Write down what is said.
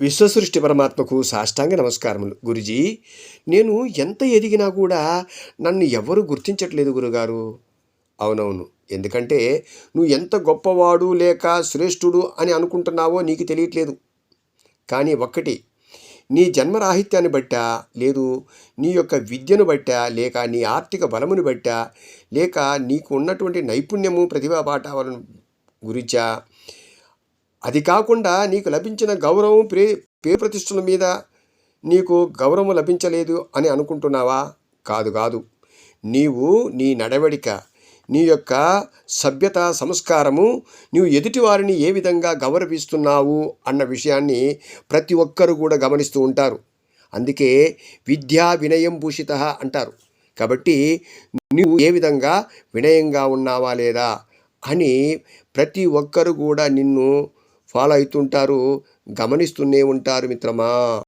విశ్వసృష్టి పరమాత్మకు సాష్టాంగ నమస్కారములు. గురుజీ నేను ఎంత ఎదిగినా కూడా నన్ను ఎవరు గుర్తించట్లేదు గురుగారు. అవునవును. ఎందుకంటే నువ్వు ఎంత గొప్పవాడు లేక శ్రేష్ఠుడు అని అనుకుంటున్నావో నీకు తెలియట్లేదు. కానీ ఒక్కటి నీ జన్మరాహిత్యాన్ని బట్టా లేదు నీ యొక్క విద్యను బట్టా లేక నీ ఆర్థిక బలమును బట్టా లేక నీకు ఉన్నటువంటి నైపుణ్యము ప్రతిభా పాఠాలను గురించా? అది కాకుండా నీకు లభించిన గౌరవం ప్రే పే ప్రతిష్టల మీద నీకు గౌరవం లభించలేదు అని అనుకుంటున్నావా? కాదు కాదు. నీవు నీ నడవడిక నీ యొక్క సభ్యత సంస్కారము నీవు ఎదుటి వారిని ఏ విధంగా గౌరవిస్తున్నావు అన్న విషయాన్ని ప్రతి ఒక్కరు కూడా గమనిస్తూ ఉంటారు. అందుకే విద్యా వినయం భూషిత అంటారు. కాబట్టి నువ్వు ఏ విధంగా వినయంగా ఉన్నావా లేదా అని ప్రతి ఒక్కరు కూడా నిన్ను ఫాలో అవుతుంటారు గమనిస్తూనే ఉంటారు మిత్రమా.